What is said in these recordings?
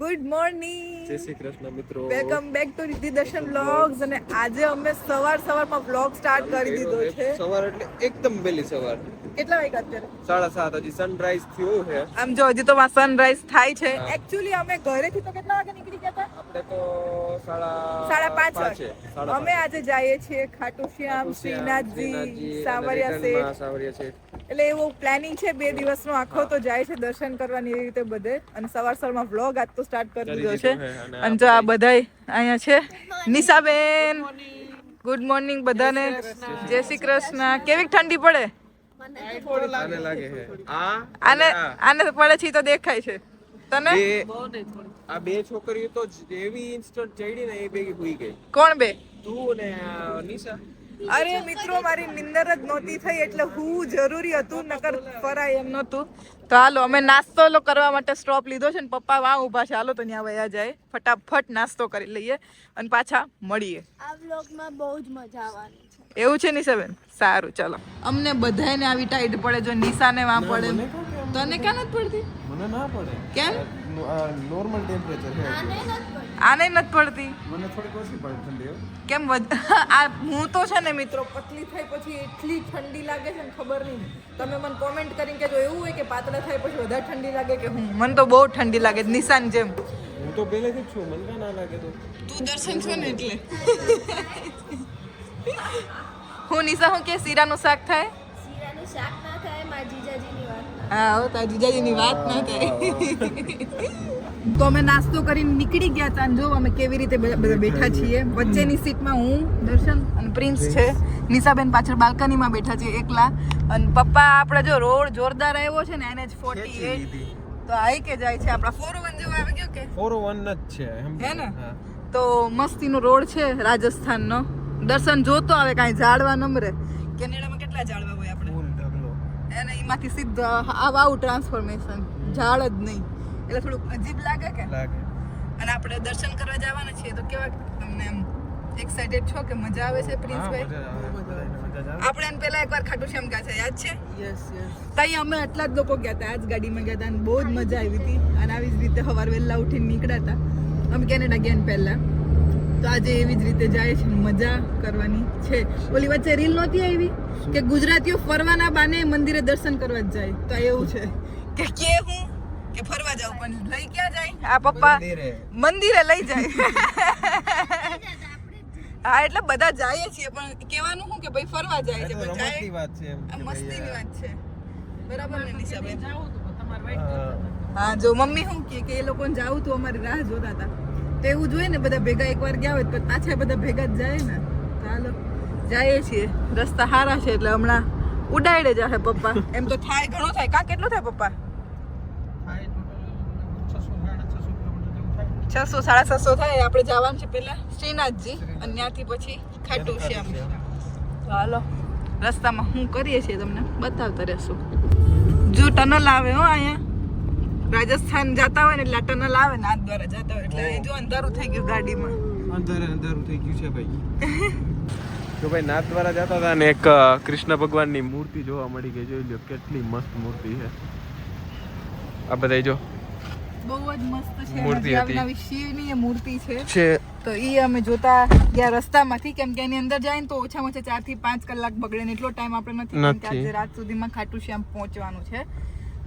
Good morning જય શ્રી કૃષ્ણ મિત્રો. Welcome back to Riddhi દર્શન વ્લોગ્સ અને આજે અમે સવાર સવારમાં વ્લોગ સ્ટાર્ટ કરી દીધો છે. સવાર એટલે એકદમ વહેલી સવાર. કેટલા વાગ્યા અત્યારે? સાડા સાત હજી સનરાઈઝ થયું છે. આમ જો હજી તો માં સનરાઈઝ થાય છે. એકચ્યુઅલી અમે ઘરેથી તો કેટલા વાગે નીકળી ગયા હતા? આપણે તો સાડા સાડા પાંચ વાગે. અમે આજે જઈએ છીએ ખાટુ શ્યામ શ્રીનાથજી સાવરિયા શેઠ સાવરિયા શેઠ એટલે એવું પ્લાનિંગ છે બે દિવસનો. આખો તો જાય છે દર્શન કરવાની એવી રીતે બધે. અને સવાર સવારમાં વ્લોગ આજ તો સ્ટાર્ટ કરી દીધો છે. અને જો આ બધાય અહીંયા છે. નિશાબેન. ગુડ મોર્નિંગ બધાને. જય શ્રી કૃષ્ણ. કેવી ઠંડી પડે? આને લાગે છે. આ? આને. આને પડે તો દેખાય છે. તને? આ બે છોકરીઓ તો જ એવી ઇન્સ્ટન્ટ ચડી ને એ ભેગી હુઈ ગઈ. કોણ બે? તું ને નિશા? અરે મિત્રો મારી નિંદર જ નહોતી થઈ એટલે હું જરૂરી હતું નકર ફરાય એમ નહોતું. તો હાલો અમે નાસ્તો લો કરવા માટે સ્ટોપ લીધો છે ને પપ્પા વાં ઊભા છે. હાલો તો ત્યાં વયા જાય. ફટાફટ નાસ્તો કરી લઈએ અને પાછા મળીએ. આ વ્લોગમાં બહુ જ મજા આવવાની છે. એવું છે નિશાબેન સારું ચલો. અમને બધાને આવી ટાઈટ પડે જો નિશાને વાં પડે. તને ક્યાં નથી પડતી? મને ના પડે. કેમ? નોર્મલ ટેમ્પરેચર છે. આને નથી પડતી. મને થોડી ઓછી પડે ઠંડી કેમ વધ- આ હું તો છે ને મિત્રો પતલી થઈ પછી એટલી ઠંડી લાગે છે ને ખબર નહીં. તમે મને કોમેન્ટ કરીને કહેજો એવું હોય કે પાતળા થાય પછી વધારે ઠંડી લાગે કે હું? મને તો બહુ ઠંડી લાગે છે, નિશાન જેમ. હું તો પહેલેથી જ છું મને કાં ના લાગે તો. તું દર્શન છો ને એટલે? હું નિશા હું કે શીરાનું શાક થાય? શીરાનું શાક ના થાય મારા જીજાજીની વાત હા તારા જીજાજીની વાત ના થાય. તો અમે નાસ્તો કરીને નીકળી ગયા હતા અને જો અમે કેવી રીતે બધા બધા બેઠા છીએ. વચ્ચેની સીટમાં હું દર્શન અને પ્રિન્સ છે. નિશાબેન પાછળ બાલ્કનીમાં બેઠા છીએ એકલા. અને પપ્પા આપણે જો રોડ જોરદાર આવ્યો છે ને એને જ ફોર્ટી એટ તો આઈ કે જાય છે. આપણા ફોર વન જેવો આવી ગયો કે? ફોર વન જ છે હે ને? તો મસ્તીનો રોડ છે રાજસ્થાનનો. દર્શન જોતો આવે કાંઈ ઝાડવા નમરે. કેનેડામાં કેટલા ઝાડવા હોય આપણે? એને એમાંથી સીધા આવ આવું ટ્રાન્સફોર્મેશન ઝાડ જ નહીં. એટલે થોડુંક અજીબ લાગે કે? લાગે. અને આપણે દર્શન કરવા જવાના છીએ તો કેવા તમને એમ એક્સાઇટેડ છો કે મજા આવે છે પ્રિન્સભાઈ. આપણે એને પહેલા એકવાર ખાટુ શ્યામ ગયા છે યાદ છે? યસ યસ તઈ અમે આટલા જ લોકો ગયા હતા આજ ગાડીમાં ગયા હતા અને બહુ જ મજા આવી હતી. અને આવી જ રીતે સવાર વહેલા ઉઠીને નીકળ્યા હતા અમે કેનેડા ગયા ને પહેલા. તો આજે એવી જ રીતે જાય છે મજા કરવાની છે. ઓલી વચ્ચે રીલ નહોતી આવી? કે ગુજરાતીઓ ફરવાના બાને મંદિરે દર્શન કરવા જ જાય. તો એવું છે. કે કે હું? કે ફરવા જાવ પણ લઈ ક્યાં જાય? આ પપ્પા મંદિરે. મંદિરે લઈ જાય. હા એટલે બધા જાય છીએ પણ કહેવાનું શું કે ભાઈ ફરવા જાય છે પણ જાય વાત છે કે મસ્તીની વાત છે. બરાબર ને નિશાબેન હા. હા જો મમ્મી શું કહે કે એ લોકોને જાવું તો અમારી રાહ જોતા હતા. તો એવું જોઈએ ને બધા ભેગા એકવાર ગયા હોય તો પાછા બધા ભેગા જ જાય ને. ચાલો જઈએ છીએ. રસ્તા સારા છે એટલે હમણાં ઉડાડે જશે પપ્પા. એમ તો થાય ઘણો થાય. કા કેટલો થાય પપ્પા? છસો સાડા છસો થાય આપણે જવાનું છે પહેલા શ્રીનાથજી અને ત્યાંથી પછી ખાટું શ્યામ તો હાલો રસ્તામાં હું કરીએ છીએ તમને બતાવતા રહેશું. જો ટનલ આવે હો અહીંયા. રાજસ્થાન જતા હોય ને એટલે ટનલ આવે ને આ દ્વારા જતા હોય એટલે જો અંધારું થઈ ગયું ગાડીમાં. અંધારે અંધારું થઈ ગયું છે ભાઈ. જો ભાઈ નાથ દ્વારા જતા હતા ને એક કૃષ્ણ ભગવાનની મૂર્તિ જોવા મળી ગઈ. જોઈ લો કેટલી મસ્ત મૂર્તિ છે. આ બધા જો બહુ જ મસ્ત છે. મૂર્તિ હતી. શિવની મૂર્તિ છે. છે. તો એ અમે જોતા ગયા રસ્તામાંથી કેમ કે એની અંદર જાય ને તો ઓછામાં ઓછા ચારથી પાંચ કલાક બગડે ને એટલો ટાઈમ આપણે નથી. આજે રાત સુધીમાં ખાટુ શ્યામ પહોંચવાનું છે.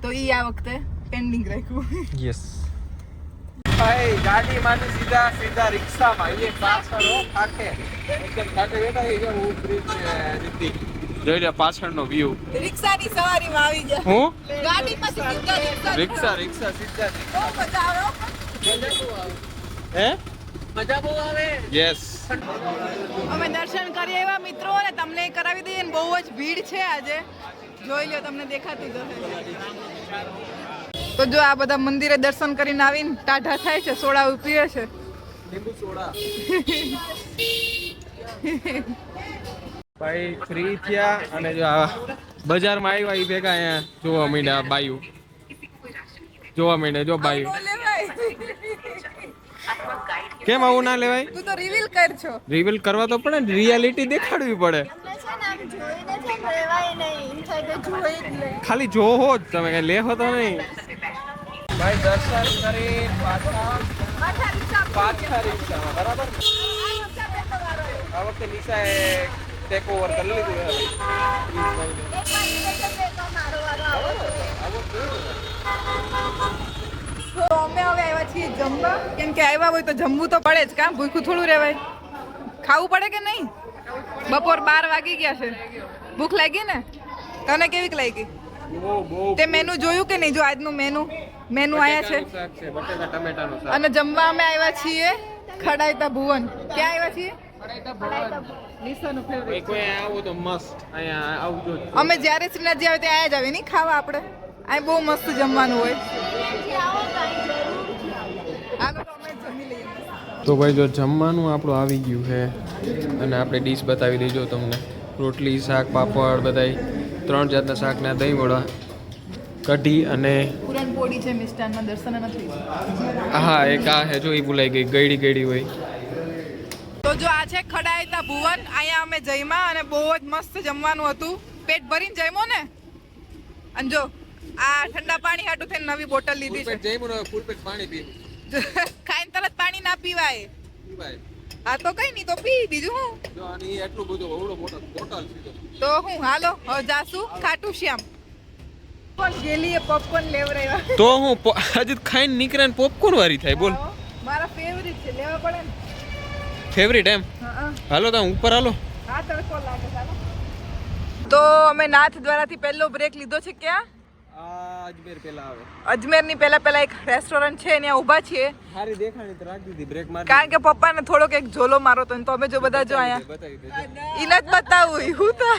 તો એ આ વખતે પેન્ડિંગ રાખ્યું. યસ ભાઈ ગાડી માંથી સીધા સીધા રિક્ષામાં. એ પાછળ હો ખાખે એકદમ ખાખે બેઠા એ જો હું બ્રિજ રીતિ જોઈ લે પાછળનો વ્યૂ રિક્ષાની સવારીમાં આવી ગયા. હું? ગાડીમાંથી સીધા રિક્ષા. રિક્ષા રિક્ષા સીધા બહુ મજા આવે હે. મજા બહુ આવે. યસ અમે દર્શન કરી એવા મિત્રો અને તમને કરાવી દઈએ ને બહુ જ ભીડ છે આજે. જોઈ લો તમને દેખાતું જ તો જો આ બધા મંદિરે દર્શન કરીને આવીને ટાઢા થાય છે સોડા પીએ છે. લીંબુ સોડા. ભાઈ ફ્રી થયા અને જો આ બજારમાં આવ્યા એ ભેગા અહીંયા જોવા માંડ્યા બાયું. જોવા માંડ્યા જો બાયું. કેમ આવું ના લેવાય? તું તો રિવીલ કર છો રિવીલ કરવા તો પડે ને રિયાલિટી દેખાડવી પડે. ખાલી જોવો જ તમે કઈ લેહો તો નહીં. ભાઈ દર્શન કરી પાછા પાછા રિક્ષામાં. બરાબર? આ વખતે નિશાએ ટેક ઓવર કરી લીધું? તો અમે હવે આવ્યા છીએ જમવા. કેમ કે આવ્યા હોય તો જમવું તો પડે જ કામ ભૂખું થોડું રહેવાય. ખાવું પડે કે નહીં? બપોર બાર વાગી ગયા છે. ભૂખ લાગી ને? તને કેવીક લાગી? તે મેનુ જોયું કે નહીં? જો આજનું મેનુ મેનુ આયા છે. અને જમવા અમે આવ્યા છીએ ખડાઈતા ભુવન. ક્યાં આવ્યા છીએ? અમે જ્યારે શ્રીનાથજી આવે ત્યાં જ આવે નહીં ખાવા આપણે. અહીં બહુ મસ્ત જમવાનું હોય. તો અમે જમી લઈએ તો ભાઈ જો જમવાનું આપણું આવી ગયું છે અને આપણે ડીશ બતાવી દેજો તમને. રોટલી શાક પાપડ બધાય. ત્રણ જાતના શાકના દહીં વડા કઢી અને પૂરણપોળી છે મિષ્ટાનમાં દર્શન નથી. હા એક આ હે જો એ ભૂલાઈ ગઈ. ગળી ગળી હોય. જો આ છે ખડાયતા ભુવન અહીંયા અમે જઈમાં અને બહુ જ મસ્ત જમવાનું હતું. પેટ ભરીને જમ્યો ને? અને જો આ ઠંડા પાણી હાટું થઈને નવી બોટલ લીધી છે. ફૂલ પેટ પાણી પી. ખાઈને તરત પાણી ના પીવાય. આ તો કઈ નહીં તો પી બીજું હું. જો આની એટલું બધું અવડો બોટલ બોટલ તો હું હાલો હવે જાસુ ખાટું શ્યામ. પણ ગેલીએ પોપકોર્ન લેવરાવ્યા તો હું હજી ખાઈને નીકળે ને પોપકોર્ન વાળી થાય બોલ. મારા ફેવરિટ છે લેવા પડે ને. ફેવરિટ એમ? હા હાલો તો ઉપર હાલો. તો અમે નાથ દ્વારાથી પહેલો બ્રેક લીધો છે ક્યાં? અજમેર પેલા આવે. અજમેરની પહેલા પહેલા એક રેસ્ટોરન્ટ છે ત્યાં ઊભા છીએ. સારી દેખાણી તો રાખી દીધી બ્રેક મારી કારણ કે પપ્પાને થોડોક એક ઝોલો મારો તો તો અમે જો બધા જો આયા. ઈને જ બતાવું હું તો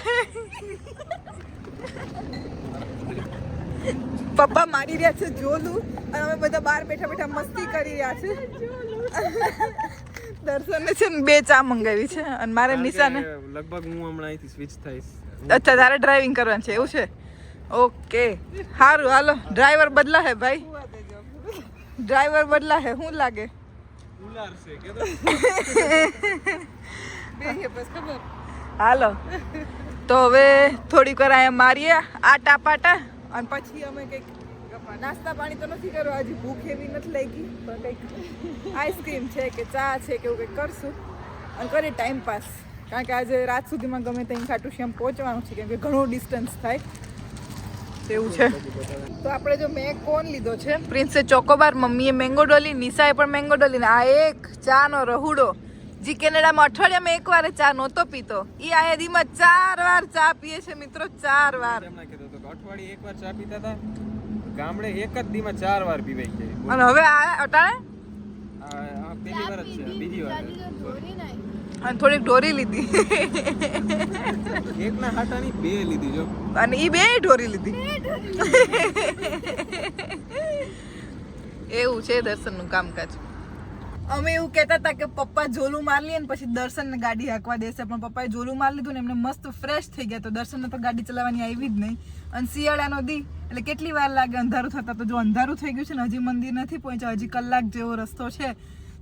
પપ્પા મારી રહ્યા છે ઝોલું અને અમે બધા બહાર બેઠા બેઠા મસ્તી કરી રહ્યા છે. દર્શને છે ને બે ચા મંગાવી છે અને મારે નિશાને લગભગ હું હમણાં અહીંથી સ્વિચ થઈશ. અચ્છા તારે ડ્રાઇવિંગ કરવાનું છે એવું છે? ઓકે સારું હાલો. ડ્રાઈવર બદલા હે ભાઈ. ડ્રાઈવર બદલા હે શું લાગે હાલો. તો હવે થોડીક વાર અહીંયા મારીએ આટા પાટા અને પછી અમે કંઈક નાસ્તા પાણી તો નથી કર્યો, હજી ભૂખ એવી નથી લાગી, પણ કંઈક આઈસ્ક્રીમ છે કે ચા છે કે એવું કંઈક કરશું. અને કરીએ ટાઈમ પાસ. કારણ કે આજે રાત સુધીમાં ગમે ત્યાં ખાટું શ્યામ પહોંચવાનું છે, કેમ કે ઘણું ડિસ્ટન્સ થાય. તેવું છે. તો આપણે જો મેં કોણ લીધો છે? પ્રિન્સે ચોકોબાર, મમ્મીએ મેંગો ડોલી, નિશાએ પણ મેંગો ડોલી આ એક ચાનો રહુડો. જી કેનેડામાં અઠવાડિયામાં એક વાર ચા નહોતો પીતો. એ આ દીમાં ચાર વાર ચા પીએ છે મિત્રો, ચાર વાર. અઠવાડિયે કીધું વાર ચા પીતા હતા. ગામડે એક જ દીમાં ચાર વાર પીવાઈ જાય અને હવે આ અટાણે? આ પહેલી વાર જ છે બીજી વાર અને થોડીક ઢોરી લીધી. એકના હાટાની બે લીધી જો. અને ઈ બે ઢોરી લીધી. એવું છે દર્શનનું કામકાજ. અમે એવું કહેતા હતા કે પપ્પા જોલું માર લઈએ ને પછી દર્શનને ગાડી હાંકવા દેશે પણ પપ્પાએ જોલું માર લીધું ને એમને મસ્ત ફ્રેશ થઈ ગયા તો દર્શનને તો ગાડી ચલાવવાની આવી જ નહીં. અને શિયાળાનો દી એટલે કેટલી વાર લાગે અંધારું થતા? તો જો અંધારું થઈ ગયું છે ને, હજી મંદિર નથી પહોંચ્યા, હજી કલાક જેવો રસ્તો છે,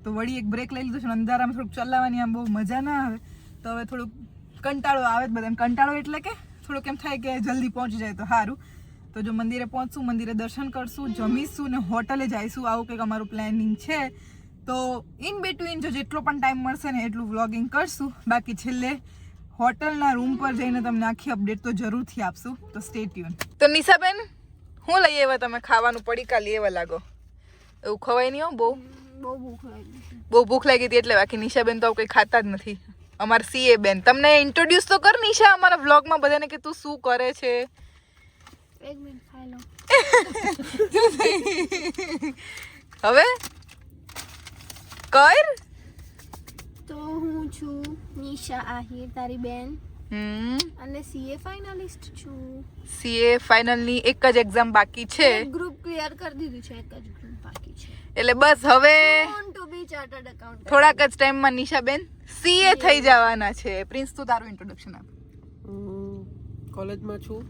તો વળી એક બ્રેક લઈ લીધું છે અંધારામાં થોડુંક ચલાવવાની આમ બહુ મજા ના આવે. તો હવે થોડુંક કંટાળો આવે જ બધાને. કંટાળો એટલે કે થોડુંક એમ થાય કે જલ્દી પહોંચી જાય તો સારું. તો જો મંદિરે પહોંચશું, મંદિરે દર્શન કરશું, જમીશું ને હોટલે જઈશું, આવું કંઈક અમારું પ્લાનિંગ છે. તો ઇન બિટવીન જો જેટલો પણ ટાઈમ મળશે ને એટલું વ્લોગિંગ કરશું. બાકી છેલ્લે હોટલના રૂમ પર જઈને તમને આખી અપડેટ તો જરૂરથી આપશું. તો સ્ટે ટ્યુન તો નિશાબેન હું લઈ આવ્યા તમે ખાવાનું? પડીકા લઈ આવ્યા લાગો. એવું ખવાય નહીં હો બહુ. બહુ ભૂખ લાગી બહુ ભૂખ લાગી હતી એટલે બાકી નિશાબેન તો કંઈ ખાતા જ નથી. અમાર સીએ બેન. તમને ઇન્ટ્રોડ્યુસ તો કર નિશા અમારા વ્લોગમાં બધાને કે તું શું કરે છે? એક મિનિટ ખાઈ લો હવે? કર? તો હું છું નિશા આહિર તારી બેન. અને સીએ ફાઇનલિસ્ટ છું. સીએ ફાઇનલની એક જ એક્ઝામ બાકી છે. ગ્રુપ ક્લિયર કરી દીધું છે એક જ ગ્રુપ બાકી છે. એટલે બસ હવે ટુ બી ચાર્ટર્ડ એકાઉન્ટ થોડાક જ ટાઈમમાં નિશાબેન સીએ થઈ જવાના છે. પ્રિન્સ તું તારું ઇન્ટ્રોડક્શન આપ. કોલેજમાં છું.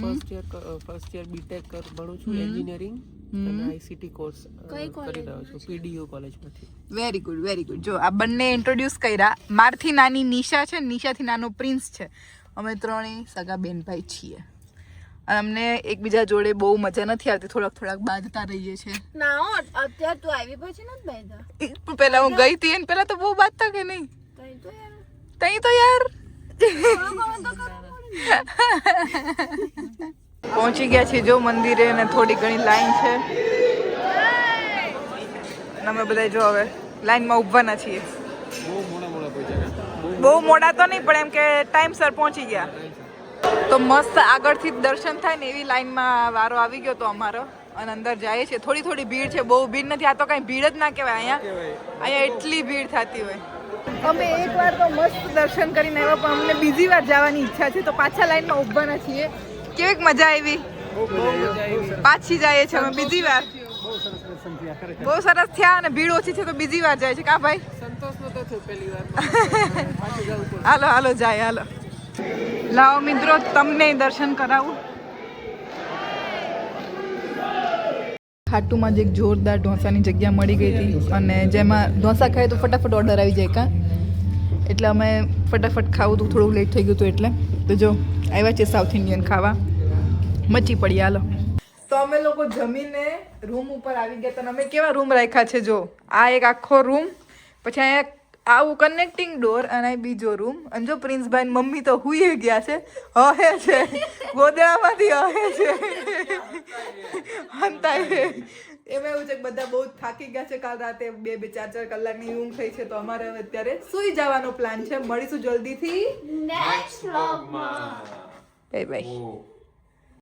First year first year BTech ભણું છું એન્જિનિયરિંગ આઈસીટી કોર્સ કઈ કરી રહ્યો છું પીડીયુ કોલેજમાંથી વેરી ગુડ વેરી ગુડ જો આ બંને ઇન્ટ્રોડ્યુસ કર્યા. મારથી નાની નિશા છે નિશાથી નાનો પ્રિન્સ છે. અમે ત્રણેય સગા બેનભાઈ છીએ. અને અમને એકબીજા જોડે બહુ મજા નથી આવતી થોડાક થોડાક બાંધતા રહીએ છીએ. ના હો, અત્યારે તું આવી પછી નથી બેઠા પહેલા હું ગઈ હતી એને પેલા તો બહુ બાંધતા કે નહીં? કઈ તો યાર. તઈ તો યાર. ને. પહોંચી ગયા છીએ જો મંદિરે અને થોડી ઘણી લાઈન છે. અમે બધા જો હવે લાઈનમાં ઊભવાના છીએ. બહુ મોડા તો નહીં પણ એમ કે ટાઈમસર પહોંચી ગયા. તો મસ્ત આગળથી જ દર્શન થાય ને એવી લાઈનમાં વારો આવી ગયો તો અમારો. અને અંદર જાય છે થોડી થોડી ભીડ છે બહુ ભીડ નથી. આ તો કઈ ભીડ જ ના કહેવાય અહીંયા. અહીંયા એટલી ભીડ થતી હોય. અમે એકવાર તો મસ્ત દર્શન કરીને આવ્યા પણ અમને બીજી વાર જવાની ઈચ્છા છે. તો પાછા લાઈનમાં ઊભવાના છીએ. કેવીક મજા આવી? પાછી જાય છે અમે બીજી વાર. બહુ સરસ થયા અને ભીડ ઓછી છે તો બીજી વાર જાય છે. કા ભાઈ? સંતોષ નતો થયો પહેલી પડે હાલો હાલો જાય હાલો. લાવો મિત્રો તમને દર્શન કરાવું. ખાટુમાં જ એક જોરદાર ઢોસાની જગ્યા મળી ગઈ હતી અને જેમાં ઢોસા ખાય તો ફટાફટ ઓર્ડર આવી જાય કાં? એટલે અમે ફટાફટ ખાવું તો થોડું લેટ થઈ ગયું હતું એટલે. તો જો આવ્યા છે સાઉથ ઇન્ડિયન ખાવા. મચી પડી હાલો. તો અમે લોકો જમીને રૂમ ઉપર આવી ગયા તો અમે કેવા રૂમ રાખ્યા છે જો? આ એક આખો રૂમ પછી અહીંયા આવું કનેક્ટિંગ ડોર અને બીજો રૂમ. અને જો પ્રિન્સભાઈ મમ્મી તો હુઈએ ગયા છે હે છે. ગોદડામાંથી હે છે. હંતાય છે. એમાં એવું છે કે બધા બહુ થાકી ગયા છે કાલ રાતે બે બે ચાર ચાર કલાકની ઊંઘ થઈ છે તો અમારે હવે અત્યારે સુઈ જવાનો પ્લાન છે. મળીશું જલ્દીથી. નેક્સ્ટ વ્લોગમાં બાય બાય